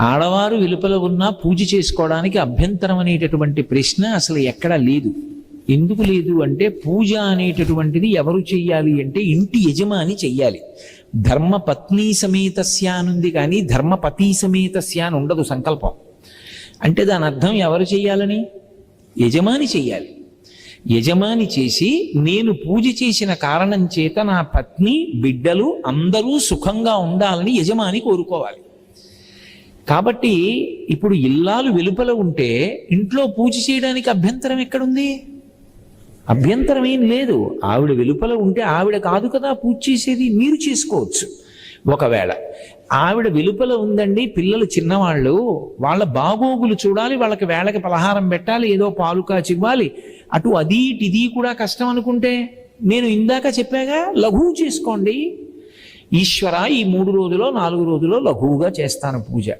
ఆడవారు వెలుపల ఉన్నా పూజ చేసుకోవడానికి అభ్యంతరం అనేటటువంటి ప్రశ్న అసలు ఎక్కడా లేదు. ఎందుకు లేదు అంటే పూజ అనేటటువంటిది ఎవరు చెయ్యాలి అంటే ఇంటి యజమాని చెయ్యాలి. ధర్మ సమేతస్యానుంది కానీ ధర్మపతి సమేతస్య అని ఉండదు సంకల్పం. అంటే దాని అర్థం ఎవరు చెయ్యాలని? యజమాని చెయ్యాలి. యజమాని చేసి నేను పూజ చేసిన కారణం చేత నా పత్ని బిడ్డలు అందరూ సుఖంగా ఉండాలని యజమాని కోరుకోవాలి. కాబట్టి ఇప్పుడు ఇల్లాలు వెలుపల ఉంటే ఇంట్లో పూజ చేయడానికి అభ్యంతరం ఎక్కడుంది? అభ్యంతరం ఏం లేదు. ఆవిడ వెలుపల ఉంటే ఆవిడ కాదు కదా పూజ చేసేది మీరు చేసుకోవచ్చు. ఒకవేళ ఆవిడ వెలుపల ఉందండి పిల్లలు చిన్నవాళ్ళు వాళ్ళ బాగోగులు చూడాలి వాళ్ళకి వేళకి పలహారం పెట్టాలి ఏదో పాలు చివ్వాలి అటు అది ఇటు ఇది కూడా కష్టం అనుకుంటే నేను ఇందాక చెప్పాగా లఘువు చేసుకోండి. ఈశ్వర ఈ మూడు రోజులో నాలుగు రోజులో లఘువుగా చేస్తాను పూజ.